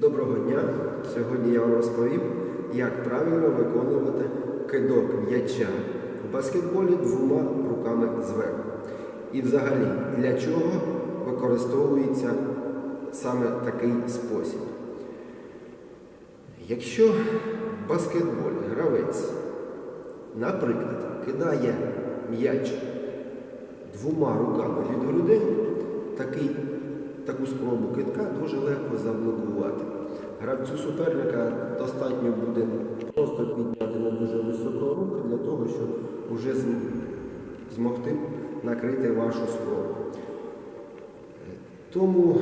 Доброго дня! Сьогодні я вам розповім, як правильно виконувати кидок м'яча в баскетболі двома руками зверху. І взагалі, для чого використовується саме такий спосіб. Якщо в баскетболі гравець, наприклад, кидає м'яч двома руками від грудей, такий, таку спробу китка дуже легко заблокувати. Гравцю суперника достатньо буде просто підняти на дуже високо руки для того, щоб вже змогти накрити вашу спробу. Тому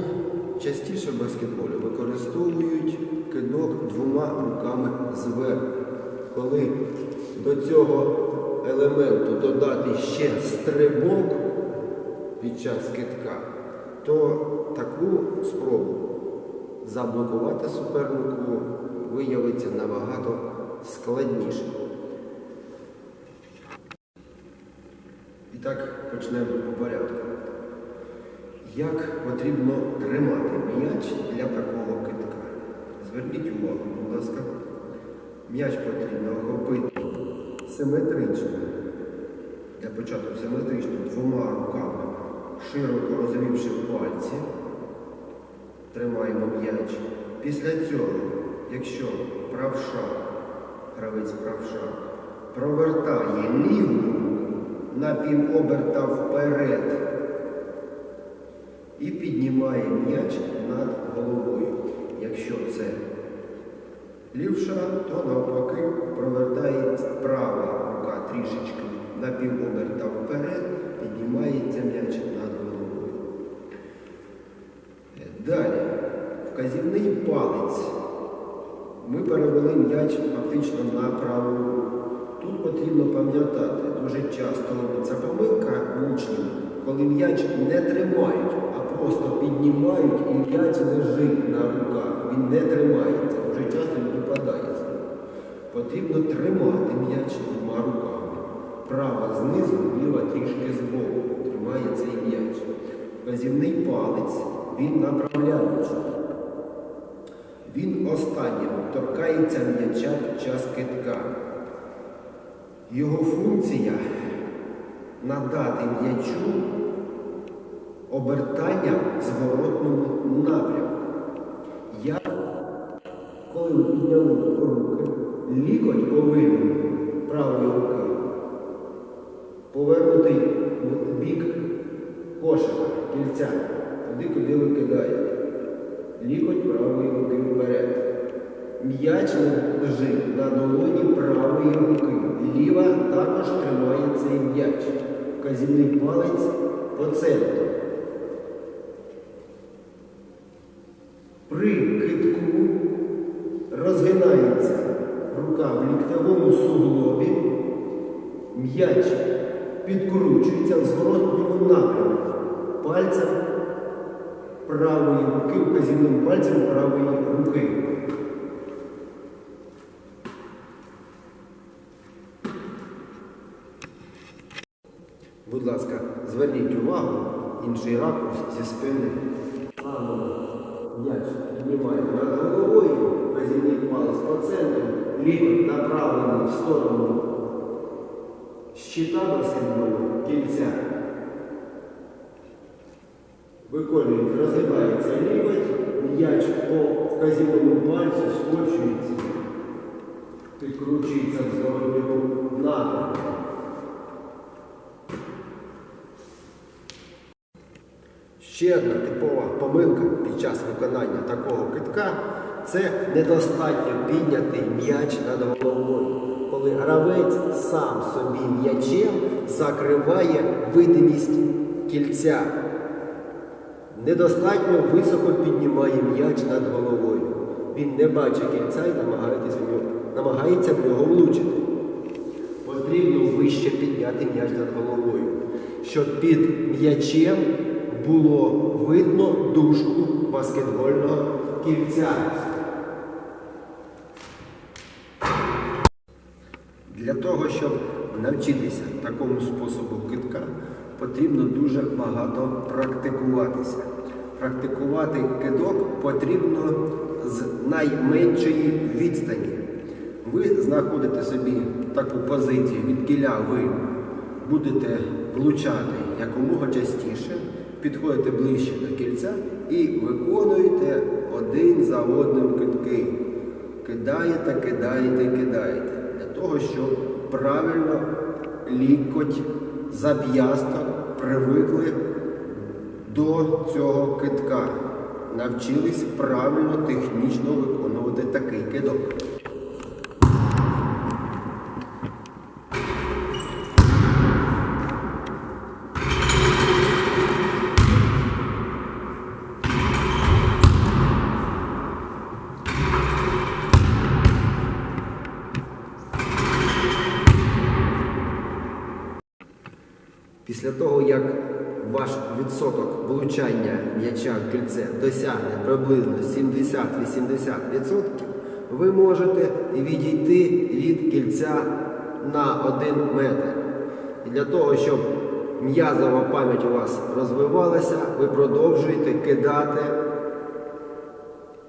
частіше в баскетболі використовують кидок двома руками зверху. Коли до цього елементу додати ще стрибок під час китка, то таку спробу заблокувати супернику виявиться набагато складніше. І так почнемо по порядку. Як потрібно тримати м'яч для такого китка? Зверніть увагу, будь ласка. М'яч потрібно охопити симетрично. Для початку симетрично двома руками, широко розвівши пальці. Тримаємо м'яч. Після цього, якщо правша, гравець правша, провертає ліву на півоберта вперед і піднімає м'яч над головою. Якщо це лівша, то навпаки провертає права рука трішечки на півоберта вперед, піднімається м'яч над головою. Далі, вказівний палець. Ми перевели м'яч фактично на праву руку. Тут потрібно пам'ятати, дуже часто робиться помилка учнів, коли м'яч не тримають, а просто піднімають і м'яч лежить на руках. Він не тримається, дуже часто він випадає з. Потрібно тримати м'яч двома руками. Права знизу, ліва трішки збоку. Тримає цей м'яч. Вказівний палець, він направляючий. Він останнім торкається м'яча під час китка. Його функція надати м'ячу обертання в зворотному напрямку. Як коли ви підняли руки, лікоть повинен правої руки повернутий в бік кошика, кільця, туди, куди ви кидаєте. Лікоть правої руки вперед. М'яч лежить на долоні правої руки. Ліва також тримає цей м'яч. Вказівний палець по центру. При китку розгинається рука в ліктовому суглобі. М'яч підкручується в зворотньому напрямку. Пальцем правої руки, вказівним пальцем правої руки. Будь ласка, зверніть увагу, інший ракурс зі спини. М'яч піднімаємо над головою, вказівний палець по центру, лікоть направлений в сторону щита баскетболу, кільця. Виконують, розгибається лівать, м'яч по вказівному пальцю скочується, підкручується в зворотньому напрямку. Ще одна типова помилка під час виконання такого китка це недостатньо піднятий м'яч над головою, коли гравець сам собі м'ячем закриває видимість кільця. Недостатньо високо піднімає м'яч над головою. Він не бачить кільця і намагається в нього, намагається в нього влучити. Потрібно вище підняти м'яч над головою, щоб під м'ячем було видно дужку баскетбольного кільця. Для того, щоб навчитися такому способу китка, потрібно дуже багато практикуватися. Практикувати кидок потрібно з найменшої відстані. Ви знаходите собі таку позицію, від кіля ви будете влучати якомога частіше, підходите ближче до кільця і виконуєте один за одним кидки. Кидаєте, кидаєте, кидаєте. Для того, щоб правильно лікоть, зап'ясток привикли до цього китка. Навчились правильно технічно виконувати такий кидок. Після того, як ваш відсоток влучання м'яча в кільце досягне приблизно 70-80%, ви можете відійти від кільця на 1 метр. І для того, щоб м'язова пам'ять у вас розвивалася, ви продовжуєте кидати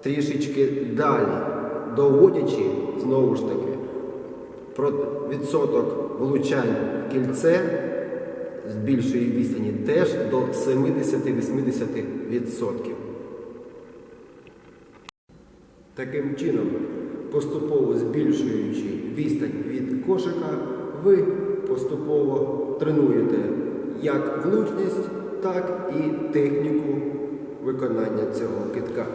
трішечки далі, доводячи знову ж таки відсоток влучань в кільце з більшої відстані теж до 70-80%. Таким чином, поступово збільшуючи відстань від кошика, ви поступово тренуєте як влучність, так і техніку виконання цього китка.